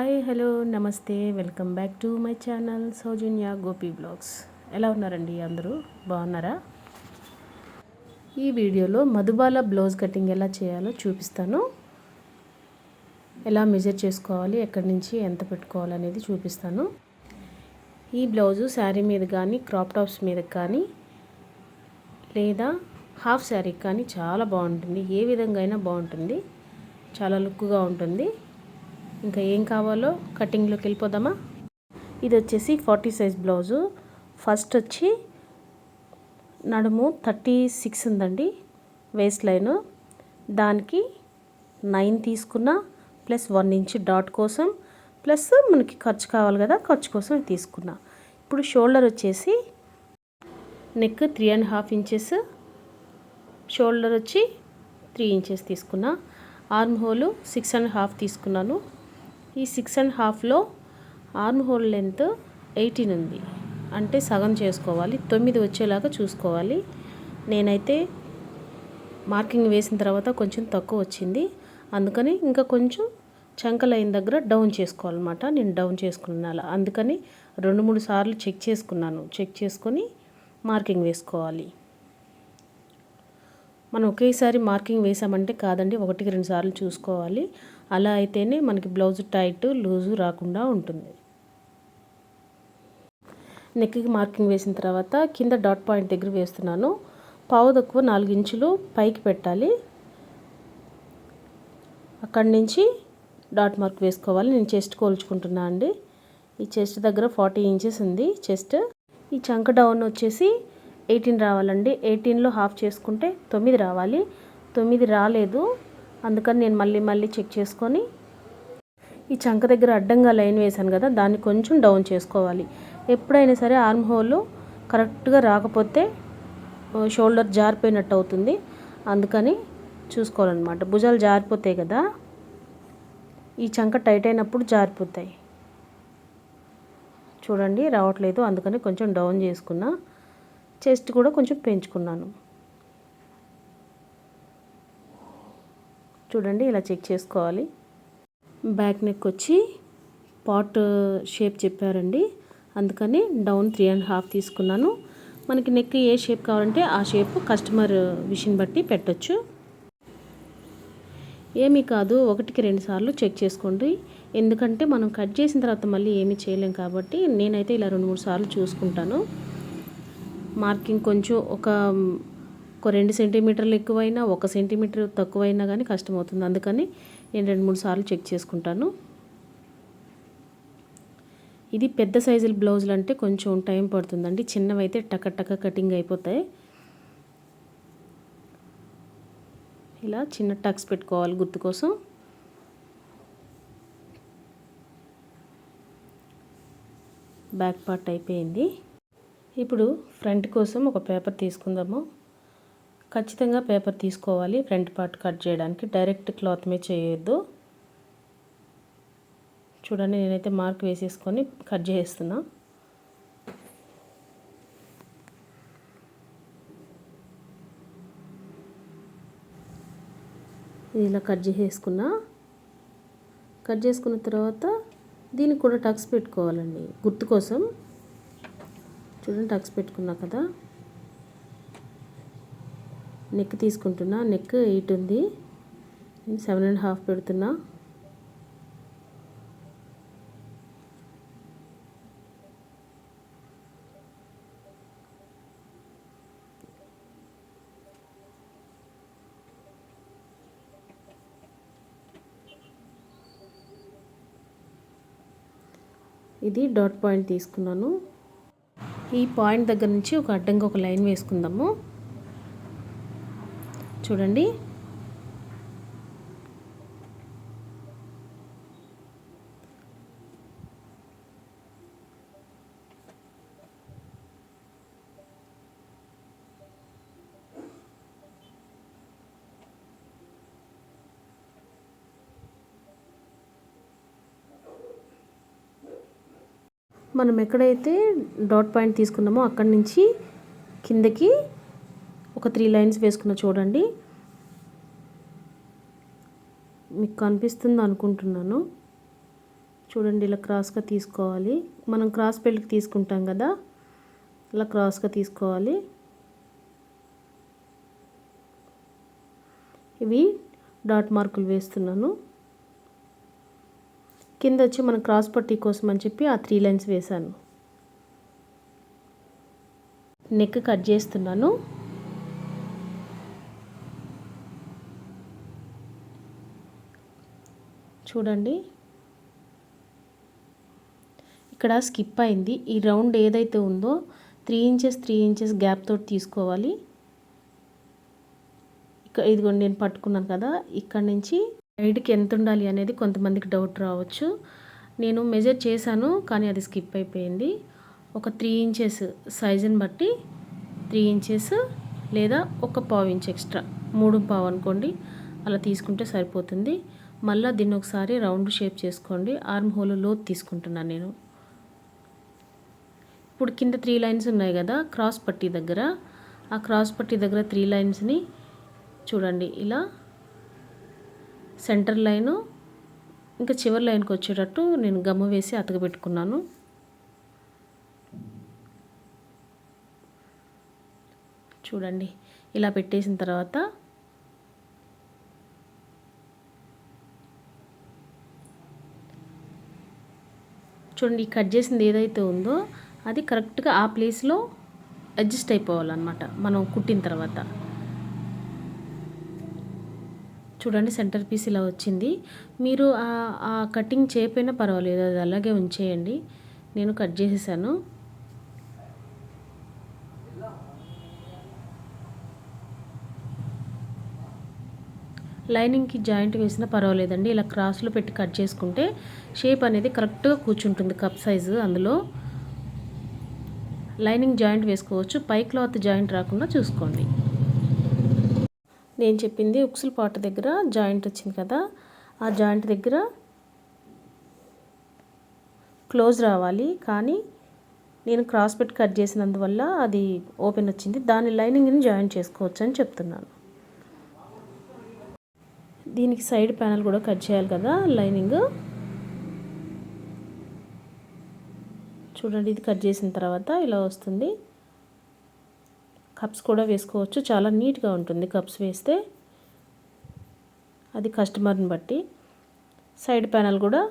Hi hello namaste welcome back to my channel Soujanya Gopi blogs ఎలా ఉన్నారండి అందరూ? బాగున్నారా? ఈ వీడియోలో మధుబాల బ్లౌజ్ కటింగ్ ఎలా చేయాలో చూపిస్తాను. ఎలా మెజర్ చేసుకోవాలి ఎక్కడి నుంచి ఎంత పెట్టుకోవాలి అనేది చూపిస్తాను. ఈ బ్లౌజు శారీ మీద కానీ క్రాప్ టాప్స్ మీద కానీ లేదా హాఫ్ శారీ కానీ చాలా బాగుంటుంది. ఏ విధంగా అయినా బాగుంటుంది. చాలా లుక్గా ఉంటుంది. ఇంకా ఏం కావాలో కటింగ్లోకి వెళ్ళిపోదామా? ఇది వచ్చేసి ఫార్టీ సైజ్ బ్లౌజు. ఫస్ట్ వచ్చి నడుము థర్టీ సిక్స్ ఉందండి వేస్ట్ లైన్. దానికి నైన్ తీసుకున్న ప్లస్ వన్ ఇంచ్ డాట్ కోసం ప్లస్ మనకి ఖర్చు కావాలి కదా ఖర్చు కోసం తీసుకున్నా. ఇప్పుడు షోల్డర్ వచ్చేసి neck three and half inches shoulder వచ్చి త్రీ ఇంచెస్ తీసుకున్నా. Arm hole six and half తీసుకున్నాను. ఈ సిక్స్ అండ్ హాఫ్లో ఆర్మ్ హోల్ లెంత్ ఎయిటీన్ ఉంది. అంటే సగం చేసుకోవాలి తొమ్మిది వచ్చేలాగా చూసుకోవాలి. నేనైతే మార్కింగ్ వేసిన తర్వాత కొంచెం తక్కువ వచ్చింది. అందుకని ఇంకా కొంచెం చంక లైన్ దగ్గర డౌన్ చేసుకోవాలన్నమాట. నేను డౌన్ చేసుకున్నాను. అందుకని రెండు మూడు సార్లు చెక్ చేసుకున్నాను. చెక్ చేసుకొని మార్కింగ్ వేసుకోవాలి. మనం ఒకేసారి మార్కింగ్ వేసామంటే కాదండి ఒకటికి రెండు సార్లు చూసుకోవాలి. అలా అయితేనే మనకి బ్లౌజ్ టైట్ లూజు రాకుండా ఉంటుంది. నెక్కి మార్కింగ్ వేసిన తర్వాత కింద డాట్ పాయింట్ దగ్గర వేస్తున్నాను. పావు తక్కువ నాలుగు ఇంచులు పైకి పెట్టాలి. అక్కడి నుంచి డాట్ మార్క్ వేసుకోవాలి. నేను చెస్ట్ కోల్చుకుంటున్నా అండి. ఈ చెస్ట్ దగ్గర ఫార్టీ ఇంచెస్ ఉంది చెస్ట్. ఈ చంక డౌన్ వచ్చేసి ఎయిటీన్ రావాలండి. ఎయిటీన్లో హాఫ్ చేసుకుంటే తొమ్మిది రావాలి. తొమ్మిది రాలేదు. అందుకని నేను మళ్ళీ మళ్ళీ చెక్ చేసుకొని ఈ చంక దగ్గర అడ్డంగా లైన్ వేశాను కదా దాన్ని కొంచెం డౌన్ చేసుకోవాలి. ఎప్పుడైనా సరే ఆర్మ్ హోల్ కరెక్ట్గా రాకపోతే షోల్డర్ జారిపోయినట్టు అవుతుంది. అందుకని చూసుకోవాలన్నమాట. భుజాలు జారిపోతాయి కదా ఈ చంక టైట్ అయినప్పుడు జారిపోతాయి. చూడండి రావట్లేదు. అందుకని కొంచెం డౌన్ చేసుకున్నా. చెస్ట్ కూడా కొంచెం పెంచుకున్నాను. చూడండి ఇలా చెక్ చేసుకోవాలి. బ్యాక్ నెక్ వచ్చి పాట్ షేప్ చెప్పారండి. అందుకని డౌన్ త్రీ అండ్ హాఫ్ తీసుకున్నాను. మనకి నెక్ ఏ షేప్ కావాలంటే ఆ షేప్ కస్టమర్ విషయం బట్టి పెట్టచ్చు. ఏమీ కాదు ఒకటికి రెండు సార్లు చెక్ చేసుకోండి. ఎందుకంటే మనం కట్ చేసిన తర్వాత మళ్ళీ ఏమీ చేయలేం కాబట్టి నేనైతే ఇలా రెండు మూడు సార్లు చూసుకుంటాను. మార్కింగ్ కొంచెం ఒక ఒక రెండు సెంటీమీటర్లు ఎక్కువైనా ఒక సెంటీమీటర్ తక్కువైనా కానీ కష్టమవుతుంది. అందుకని నేను రెండు మూడు సార్లు చెక్ చేసుకుంటాను. ఇది పెద్ద సైజుల బ్లౌజులు అంటే కొంచెం టైం పడుతుందండి. చిన్నవైతే టక టక కటింగ్ అయిపోతాయి. ఇలా చిన్న టక్స్ పెట్టుకోవాలి గుర్తు కోసం. బ్యాక్ పార్ట్ అయిపోయింది. ఇప్పుడు ఫ్రంట్ కోసం ఒక పేపర్ తీసుకుందాము. ఖచ్చితంగా పేపర్ తీసుకోవాలి ఫ్రంట్ పార్ట్ కట్ చేయడానికి. డైరెక్ట్ క్లాత్ మీద చేయొద్దు. చూడండి నేనైతే మార్క్ వేసేసుకొని కట్ చేస్తున్నా ఇలా కట్ చేసేసుకున్నా. కట్ చేసుకున్న తర్వాత దీనికి కూడా టక్స్ పెట్టుకోవాలండి గుర్తు కోసం. చూడండి టక్స్ పెట్టుకున్నా కదా. నెక్ తీసుకుంటున్నా. నెక్ ఎయిట్ ఉంది. సెవెన్ అండ్ హాఫ్ పెడుతున్నా. ఇది డాట్ పాయింట్ తీసుకున్నాను. ఈ పాయింట్ దగ్గర నుంచి ఒక అడ్డంగా ఒక లైన్ వేసుకుందాము. చూడండి. మనం ఎక్కడైతే డాట్ పాయింట్ తీసుకున్నామో అక్కడి నుంచి కిందకి ఒక త్రీ లైన్స్ వేసుకున్న చూడండి. మీకు కనిపిస్తుంది అనుకుంటున్నాను. చూడండి ఇలా క్రాస్గా తీసుకోవాలి. మనం క్రాస్ బెల్ట్కి తీసుకుంటాం కదా ఇలా క్రాస్గా తీసుకోవాలి. ఇవి డాట్ మార్కులు వేస్తున్నాను. కింద వచ్చి మన క్రాస్ పట్టీ కోసం అని చెప్పి ఆ త్రీ లైన్స్ వేశాను. నెక్ కట్ చేస్తున్నాను. చూడండి. ఇక్కడ స్కిప్ అయింది. ఈ రౌండ్ ఏదైతే ఉందో three inches three inches gap తోటి తీసుకోవాలి. ఇక్కడ ఇదిగోండి నేను పట్టుకున్నాను కదా ఇక్కడ నుంచి సైడ్కి ఎంత ఉండాలి అనేది కొంతమందికి డౌట్ రావచ్చు. నేను మెజర్ చేశాను కానీ అది స్కిప్ అయిపోయింది. ఒక త్రీ ఇంచెస్ సైజుని బట్టి త్రీ ఇంచెస్ లేదా ఒక పావు ఇంచ్ ఎక్స్ట్రా మూడు పావు అనుకోండి. అలా తీసుకుంటే సరిపోతుంది. మళ్ళీ దీన్ని ఒకసారి రౌండ్ షేప్ చేసుకోండి. ఆర్మ్ హోల్ లోతు తీసుకుంటున్నాను నేను. ఇప్పుడు కింద త్రీ లైన్స్ ఉన్నాయి కదా క్రాస్ పట్టీ దగ్గర. ఆ క్రాస్ పట్టీ దగ్గర త్రీ లైన్స్ని చూడండి. ఇలా సెంటర్ లైను ఇంకా చివరి లైన్కి వచ్చేటట్టు నేను గమ్ము వేసి అతకబెట్టుకున్నాను చూడండి. ఇలా పెట్టేసిన తర్వాత చూడండి కట్ చేసింది ఏదైతే ఉందో అది కరెక్ట్గా ఆ ప్లేస్లో అడ్జస్ట్ అయిపోవాలన్నమాట మనం కుట్టిన తర్వాత. చూడండి సెంటర్ పీస్ ఇలా వచ్చింది. మీరు ఆ కటింగ్ చేయకపోయినా పర్వాలేదు అది అలాగే ఉంచేయండి. నేను కట్ చేసేసాను. లైనింగ్కి జాయింట్ వేసినా పర్వాలేదండి. ఇలా క్రాస్లో పెట్టి కట్ చేసుకుంటే షేప్ అనేది కరెక్ట్గా కూర్చుంటుంది కప్ సైజు అందులో. లైనింగ్ జాయింట్ వేసుకోవచ్చు. పై క్లాత్ జాయింట్ రాకుండా చూసుకోండి. నేను చెప్పింది ఉక్సుల పాట దగ్గర జాయింట్ వచ్చింది కదా ఆ జాయింట్ దగ్గర క్లోజ్ రావాలి. కానీ నేను క్రాస్ పెట్టి కట్ చేసినందువల్ల అది ఓపెన్ వచ్చింది. దాని లైనింగ్ని జాయిన్ చేసుకోవచ్చు అని చెప్తున్నాను. దీనికి సైడ్ ప్యానల్ కూడా కట్ చేయాలి కదా లైనింగ్. చూడండి ఇది కట్ చేసిన తర్వాత ఇలా వస్తుంది. కప్స్ కూడా వేసుకోవచ్చు. చాలా నీట్గా ఉంటుంది కప్స్ వేస్తే. అది కస్టమర్ని బట్టి. సైడ్ ప్యానల్ కూడా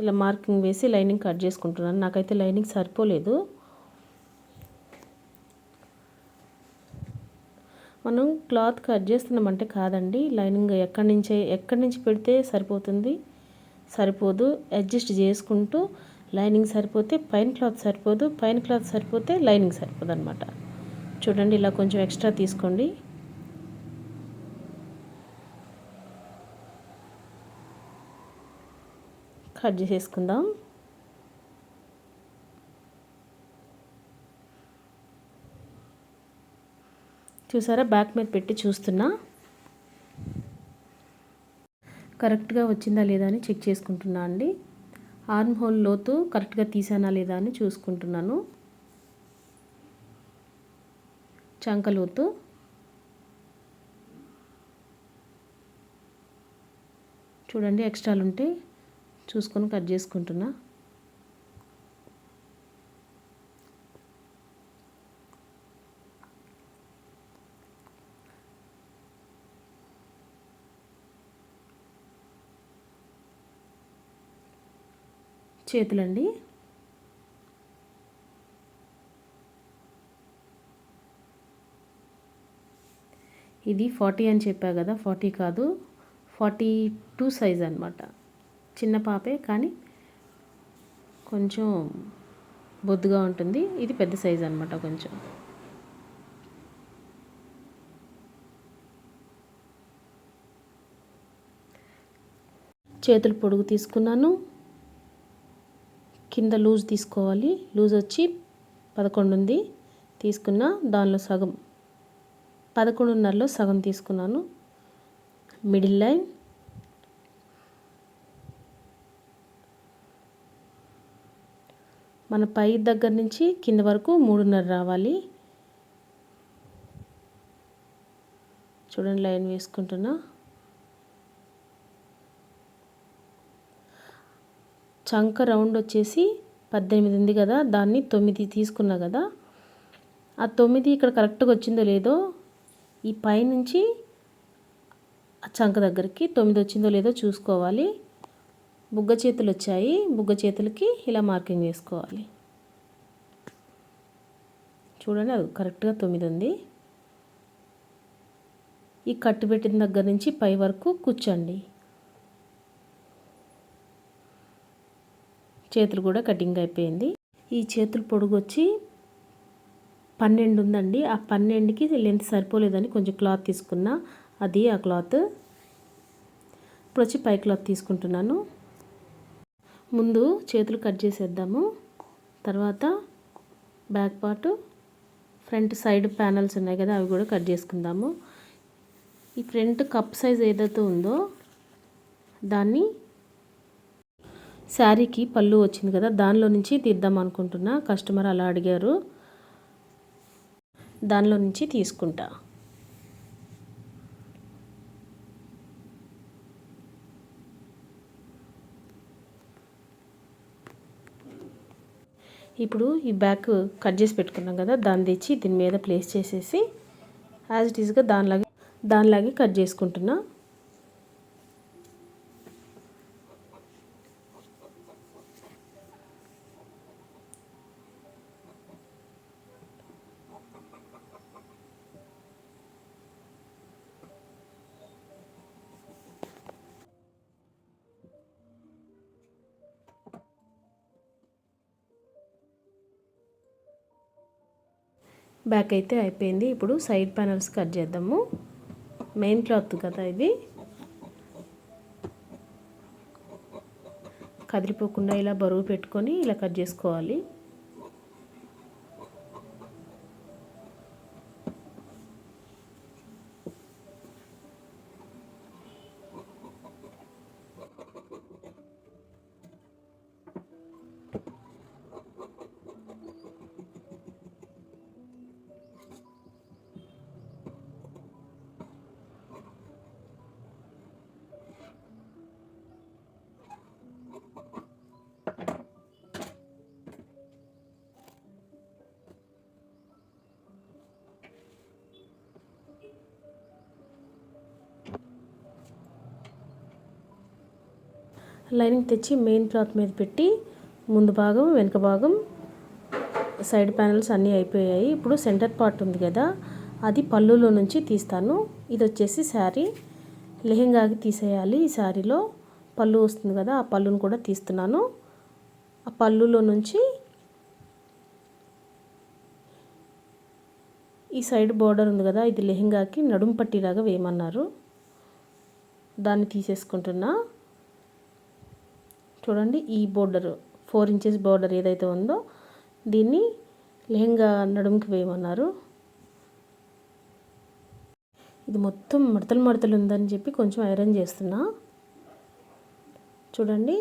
ఇలా మార్కింగ్ వేసి లైనింగ్ కట్ చేసుకుంటున్నాను. నాకైతే లైనింగ్ సరిపోలేదు. మనం క్లాత్ కట్ చేస్తున్నామంటే కాదండి. లైనింగ్ ఎక్కడి నుంచే ఎక్కడి నుంచి పెడితే సరిపోతుంది? సరిపోదు. అడ్జస్ట్ చేసుకుంటూ లైనింగ్ సరిపోతే పైన క్లాత్ సరిపోదు పైన క్లాత్ సరిపోతే లైనింగ్ సరిపోదు అనమాట చూడండి ఇలా కొంచెం ఎక్స్ట్రా తీసుకోండి. కట్ చేసేసుకుందాం. చూసారా? బ్యాక్ మీద పెట్టి చూస్తున్నా. కరెక్ట్గా వచ్చిందా లేదా అని చెక్ చేసుకుంటున్నా అండి. ఆర్మ్ హోల్ లోతు కరెక్ట్గా తీసానా లేదా అని చూసుకుంటున్నాను. చంక లోతు. చూడండి ఎక్స్ట్రాలు ఉంటే చూసుకొని కట్ చేసుకుంటున్నా. చేతులండి. ఇది ఫార్టీ అని చెప్పా కదా ఫార్టీ కాదు ఫార్టీ టూ సైజ్ అనమాట చిన్న పాపే కానీ కొంచెం బొద్దుగా ఉంటుంది. ఇది పెద్ద సైజ్ అనమాట కొంచెం. చేతులు పొడుగు తీసుకున్నాను. కింద లూజ్ తీసుకోవాలి. లూజ్ వచ్చి పదకొండు ఉంది. తీసుకున్న దానిలో సగం పదకొండున్నరలో సగం తీసుకున్నాను. Middle line. మన పై దగ్గర నుంచి కింద వరకు మూడున్నర రావాలి. చూడండి లైన్ వేసుకుంటున్నా. చంక రౌండ్ వచ్చేసి పద్దెనిమిది ఉంది కదా దాన్ని తొమ్మిది తీసుకున్నా కదా. ఆ తొమ్మిది ఇక్కడ కరెక్ట్గా వచ్చిందో లేదో ఈ పైనుంచి ఆ చంక దగ్గరికి తొమ్మిది వచ్చిందో లేదో చూసుకోవాలి. బుగ్గ చేతులు వచ్చాయి బుగ్గ చేతులకి ఇలా మార్కింగ్ చేసుకోవాలి. చూడండి అది కరెక్ట్గా తొమ్మిది ఉంది. ఈ కట్టు పెట్టిన దగ్గర నుంచి పై వరకు కూర్చోండి. చేతులు కూడా కటింగ్ అయిపోయింది. ఈ చేతులు పొడుగు వచ్చి పన్నెండు ఉందండి ఆ పన్నెండుకి లెంత్ సరిపోలేదని కొంచెం క్లాత్ తీసుకున్నా. అది ఆ క్లాత్. ఇప్పుడు వచ్చి పై క్లాత్ తీసుకుంటున్నాను. ముందు చేతులు కట్ చేసేద్దాము. తర్వాత back part front side panels ఉన్నాయి కదా అవి కూడా కట్ చేసుకుందాము. ఈ ఫ్రంట్ కప్ సైజ్ ఏదైతే ఉందో దాన్ని శారీకి పళ్ళు వచ్చింది కదా దానిలో నుంచి తీద్దాం అనుకుంటున్నా. కస్టమర్ అలా అడిగారు. దానిలో నుంచి తీసుకుంటా. ఇప్పుడు ఈ బ్యాక్ కట్ చేసి పెట్టుకున్నాం కదా దాన్ని తెచ్చి దీని మీద ప్లేస్ చేసేసి యాజ్ ఇట్ ఈస్గా దానిలాగే దానిలాగే కట్ చేసుకుంటున్నా. బ్యాక్ అయితే అయిపోయింది. ఇప్పుడు సైడ్ ప్యానల్స్ కట్ చేద్దాము. మెయిన్ క్లాత్ కదా ఇది. కదిలిపోకుండా ఇలా బరువు పెట్టుకొని ఇలా కట్ చేసుకోవాలి. లైనింగ్ తెచ్చి మెయిన్ క్లాత్ మీద పెట్టి ముందు భాగం వెనుక భాగం సైడ్ ప్యానల్స్ అన్నీ అయిపోయాయి. ఇప్పుడు సెంటర్ పార్ట్ ఉంది కదా అది పళ్ళులో నుంచి తీస్తాను. ఇది వచ్చేసి శారీ. లెహెంగాకి తీసేయాలి ఈ శారీలో. పళ్ళు వస్తుంది కదా ఆ పళ్ళును కూడా తీస్తున్నాను. ఆ పళ్ళులో నుంచి ఈ సైడ్ బార్డర్ ఉంది కదా ఇది లెహెంగాకి నడుం పట్టిలాగా వేయమన్నారు. దాన్ని తీసేసుకుంటున్నా. చూడండి ఈ బోర్డర్ ఫోర్ ఇంచెస్ బోర్డర్ ఏదైతే ఉందో దీన్ని లెహంగా నడుముకి వేయమన్నారు. ఇది మొత్తం మడతలు మడతలు ఉందని చెప్పి కొంచెం ఐరన్ చేస్తున్నా. చూడండి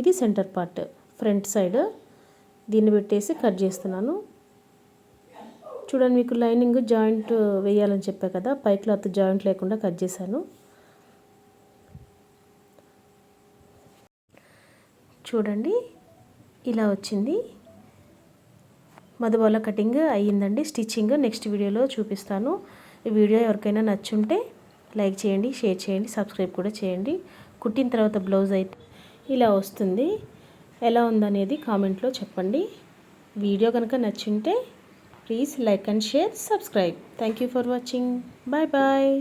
ఇది సెంటర్ పార్ట్ ఫ్రంట్ సైడ్ దీన్ని పెట్టేసి కట్ చేస్తున్నాను. చూడండి మీకు లైనింగ్ జాయింట్ వేయాలని చెప్పా కదా పై క్లాత్ జాయింట్ లేకుండా కట్ చేశాను. చూడండి. ఇలా వచ్చింది. మధుబాల కటింగ్ అయ్యిందండి. స్టిచ్చింగ్ నెక్స్ట్ వీడియోలో చూపిస్తాను. ఈ వీడియో ఎవరికైనా నచ్చుంటే లైక్ చేయండి షేర్ చేయండి సబ్స్క్రైబ్ కూడా చేయండి. కుట్టిన తర్వాత బ్లౌజ్ అయితే ఇలా వస్తుంది. ఎలా ఉందనేది కామెంట్లో చెప్పండి. వీడియో కనుక నచ్చుంటే please like and share subscribe. Thank you for watching. Bye bye.